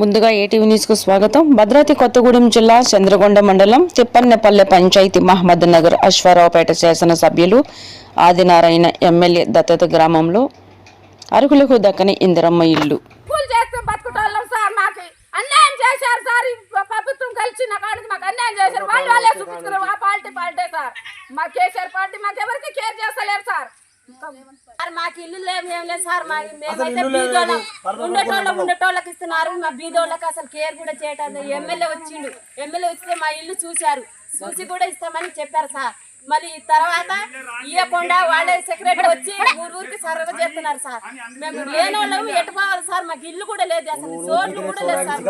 ముందుగా ATV news స్వాగతం. భద్రాద్రి కొత్తగూడెం జిల్లా చంద్రగొండ మండలం తిప్పన్నపల్లె పంచాయతీ మహమ్మద్ నగర్ అశ్వారావుపేట శాసనసభ్యులు ఆదినారాయణ ఎమ్మెల్యే దత్తత గ్రామంలో అర్హులకు దక్కని ఇందిరమ్మ ఇల్లు. కూలి చేస్తే బతుకుటోళ్ళం సార్ మాకు. అన్యాయం చేశారు సార్. ప్రభుత్వం కలిసి నా కాడికి మాకు అన్యాయం చేశారు. వాళ్ళు వాళ్ళే చూపించుకున్నారు. ఆ పార్టీ పార్టీ సార్. మా కేసీఆర్ పార్టీ. మాకు ఎవరికి కేర్ చేస్తలేరు సార్. సార్ మాకు ఇల్లు లేవు ఏం లేదు సార్ మా మేమైతే బీదోళ్ళం. ఉండేటోళ్ళం ఉండేటోళ్ళకి ఇస్తున్నారు మా బీదోళ్ళకి అసలు కేర్ కూడా చేయటం ఎమ్మెల్యే వచ్చిండు ఎమ్మెల్యే వస్తే మా ఇల్లు చూశారు. చూసి కూడా ఇస్తామని చెప్పారు సార్. మళ్ళీ తర్వాత ఇవ్వకుండా వాళ్ళే సెక్రటరీ వచ్చి ఊరు ఊరికి సర్వ చేస్తున్నారు సార్. మేము లేని వాళ్ళము ఎటు పోవాలి సార్? మాకు ఇల్లు కూడా లేదు అసలు చోట్లు కూడా లేదు సార్.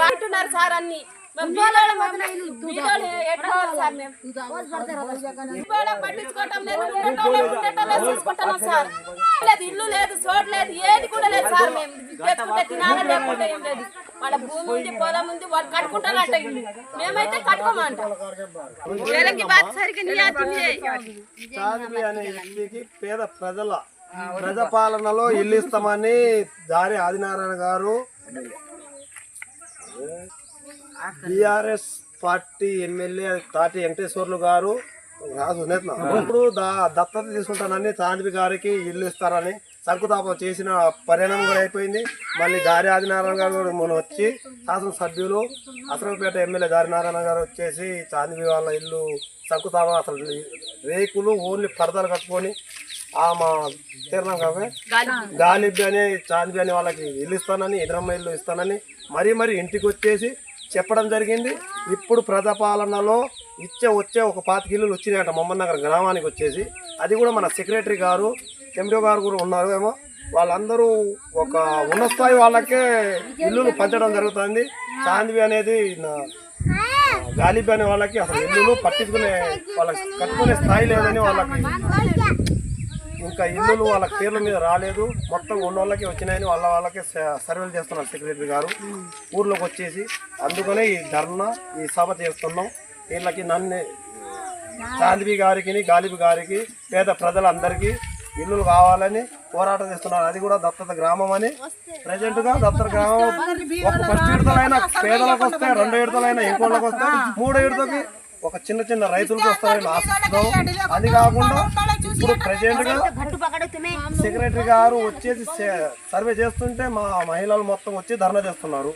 వాడుతున్నారు సార్ అన్ని. ఇల్లు లేదు చోటు లేదు ఏది కూడా లేదు సార్ మేము. తెచ్చుకుంటే తినాలి లేకుంటే ఏం లేదు. వాళ్ళ భూమి ఉంది పొలం ఉంది వాళ్ళు కట్టుకుంటారంట ఇల్లు. మేమైతే కట్టుకోమంట. పేద ప్రజల ప్రజాపాలనలో ఇల్లు ఇస్తామని దారి ఆదినారాయణ గారు బిఆర్ఎస్ పార్టీ ఎమ్మెల్యే తాటి వెంకటేశ్వర్లు గారు రాజు. ఇప్పుడు దా- దత్తత తీసుకుంటానని చాంద్రి గారికి ఇల్లు ఇస్తారని శంకుతాపం చేసిన పరిణామం కూడా అయిపోయింది. మళ్ళీ దారి ఆదినారాయణ గారు కూడా మొన్న వచ్చి శాసనసభ్యులు అసరంపేట ఎమ్మెల్యే దారి నారాయణ గారు వచ్చేసి చాంద్రి వాళ్ళ ఇల్లు శంకుతాపం అసలు రేకులు ఓన్లీ పరదాలు కట్టుకొని ఆ మా తీర్ణం కావే. గాలిబి అనే చాంద్రి అనే వాళ్ళకి ఇల్లు ఇస్తానని ఎదురమ్మ ఇల్లు ఇస్తానని మరీ మరీ ఇంటికి వచ్చేసి చెప్పడం జరిగింది. ఇప్పుడు ప్రజాపాలనలో ఇచ్చే వచ్చే ఒక పాతిక ఇల్లులు వచ్చినాయట మొమ్మన్నగర్ గ్రామానికి వచ్చేసి. అది కూడా మన సెక్రటరీ గారు ఎండిఓ గారు కూడా ఉన్నారు ఏమో. వాళ్ళందరూ ఒక ఉన్న స్థాయి వాళ్ళకే ఇల్లులు పంచడం జరుగుతుంది. చాందివి అనేది నా- గాలిబి అనే వాళ్ళకి అసలు ఇల్లులు పట్టించుకునే వాళ్ళకి కట్టుకునే స్థాయి లేదని వాళ్ళకి ఇంకా ఇల్లులు వాళ్ళ పేర్ల మీద రాలేదు. మొత్తం ఉన్న వాళ్ళకి వచ్చినాయని వాళ్ళ వాళ్ళకి సర్వేలు చేస్తున్నారు సెక్రటరీ గారు. ఊర్లోకి వచ్చేసి అందుకనే ఈ ధర్నా ఈ సభ చేస్తున్నాం. వీళ్ళకి నన్ను చాందివి గారికి గాలిబి గారికి పేద ప్రజలందరికీ ఇల్లులు కావాలని పోరాటం చేస్తున్నారు. అది కూడా దత్తత గ్రామం అని. ప్రజెంట్గా దత్తత గ్రామం ఒక ఫస్ట్ విడతలైనా పేదలకు వస్తాయి రెండో విడతలైనా ఇంకోళ్ళకి వస్తాయి మూడో విడతకి ఒక చిన్న చిన్న రైతులకు వస్తారని ఆశిస్తున్నాం. అది కాకుండా ఇప్పుడు ప్రజెంట్గా సెక్రటరీ గారు వచ్చేసి సర్వే చేస్తుంటే మా మహిళలు మొత్తం వచ్చి ధర్నా చేస్తున్నారు.